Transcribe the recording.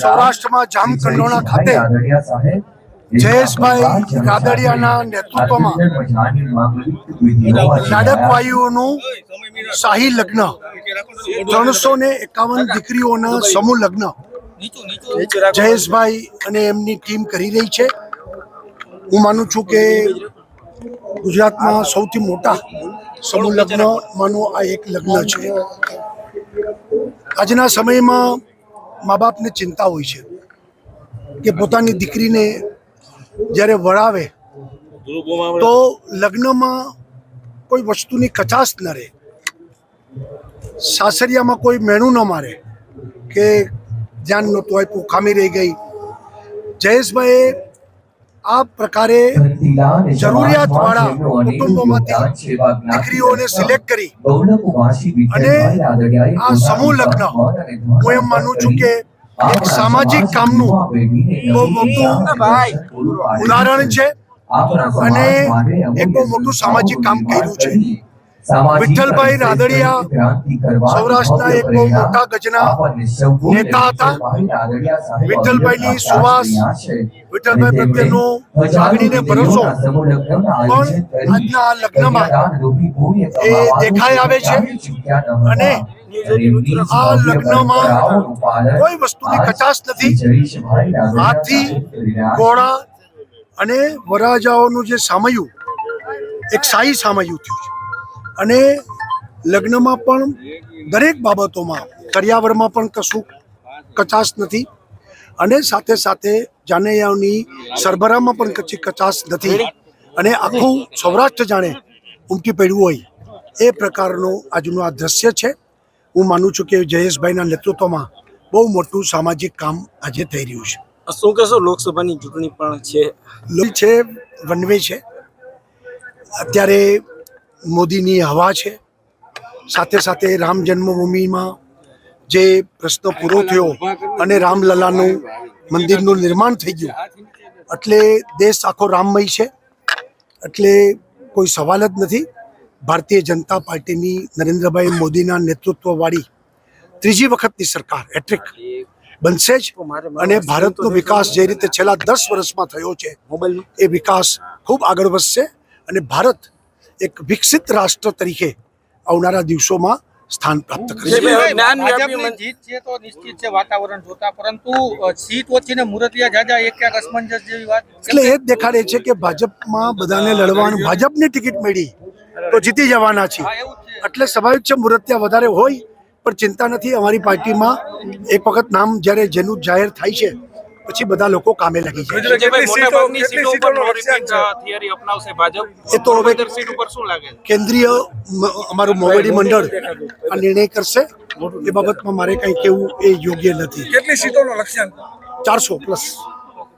સૌરાષ્ટ્રમાં જામકંડોરણા ખાતે જયેશભાઈ રાદડિયાના નેતૃત્વમાં નાડકવાયુઓનું શાહી લગ્ન. ત્રણસો ને એકાવન દીકરીઓના સમૂહ લગ્ન જયેશભાઈ અને એમની ટીમ કરી રહી છે. હું માનું છું કે ગુજરાતમાં સૌથી મોટા સમૂહ લગ્નમાંનું આ એક લગ્ન છે. આજના સમયમાં મા બાપને ચિંતા હોય છે કે પોતાની દીકરીને જ્યારે વળાવે તો લગ્નમાં કોઈ વસ્તુની કચાશ ન રહે. સાસરિયામાં કોઈ મેણું ન મારે કે ધ્યાન નહોતું આપ્યું, ખામી રહી ગઈ. જયેશભાઈએ આ પ્રકારે જરૂરિયાતવાળા કુટુંબોમાંથી દીકરીઓને સિલેક્ટ કરી અને આ સમૂહ લગ્ન હું એમ માનું છું કે એક સામાજિક કામનું બહુ મોટું ઉદાહરણ છે. અને એક બહુ મોટું સામાજિક કામ કર્યું છે. વિઠ્ઠલભાઈ રાદડિયા સૌરાષ્ટ્રના એક બહુ મોટા ગજના નેતા હતા. વિઠ્ઠલભાઈની સુવાસ વિઠ્ઠલભાઈ પ્રત્યેનો લાગણીને ભરોસો. પણ આજના આ લગ્નમાં એ દેખાઈ આવે છે અને આ લગ્નમાં કોઈ વસ્તુની કચાશ નથી. હાથી ઘોડા અને વરરાજાઓનું જે સામયું એક સાઈ સામયું થયું છે. અને લગ્નમાં પણ દરેક બાબતોમાં કરિયાવરમાં પણ કશું કચાશ નથી. અને સાથે સાથે જાનૈયાઓની સરબરામાં પણ કચી કચાશ નથી. અને આખું સૌરાષ્ટ્ર જાણે ઉમટી પડ્યું હોય એ પ્રકારનું આજનું આ દ્રશ્ય છે. હું માનું છું કે જયેશભાઈના નેતૃત્વમાં બહુ મોટું સામાજિક કામ આજે થઈ રહ્યું છે. શું કહેશો? લોકસભાની ચૂંટણી પણ છે. છે વનવે છે. અત્યારે મોદીની હવા છે. સાથે સાથે રામ જન્મભૂમિમાં જે પ્રશ્ન પૂરો થયો અને રામલલાનું મંદિરનું નિર્માણ થઈ ગયું, એટલે દેશ આખો રામમય છે. એટલે કોઈ સવાલ જ નથી. ભારતીય જનતા પાર્ટીની નરેન્દ્રભાઈ મોદીના નેતૃત્વવાળી ત્રીજી વખતની સરકાર, હેટ્રિક, બનશે જ. અને ભારતનો વિકાસ જે રીતે છેલ્લા દસ વર્ષમાં થયો છે, એ વિકાસ ખૂબ આગળ વધશે. અને ભારત એક વિકસિત રાષ્ટ્ર તરીકે આવનારા દિવસોમાં સ્થાન પ્રાપ્ત કરશે. જીત છે તો નિશ્ચિત છે વાતાવરણ જોતા પરંતુ સીટ વચ્ચેને મુરતિયા જાજા એક ક્યાંક અસમંજસ જેવી વાત એટલે એ જ દેખાડે છે કે ભાજપમાં બધાને લડવાનું ભાજપની ટિકિટ મળી તો જીતી જવાના છે. એટલે સ્વાભાવિક છે મુરત્યા વધારે હોય પણ ચિંતા નથી. અમારી પાર્ટીમાં એક વખત નામ જ્યારે જેનું જાહેર થાય છે પછી બધા લોકો કામે લાગી જાય એ તો હવે? કેન્દ્રીય અમારું મોવડી મંડળ આ નિર્ણય કરશે. એ બાબતમાં મારે કંઈ કેવું એ યોગ્ય નથી. કેટલી સીટોનો લક્ષ્યાંક? ચારસો પ્લસ.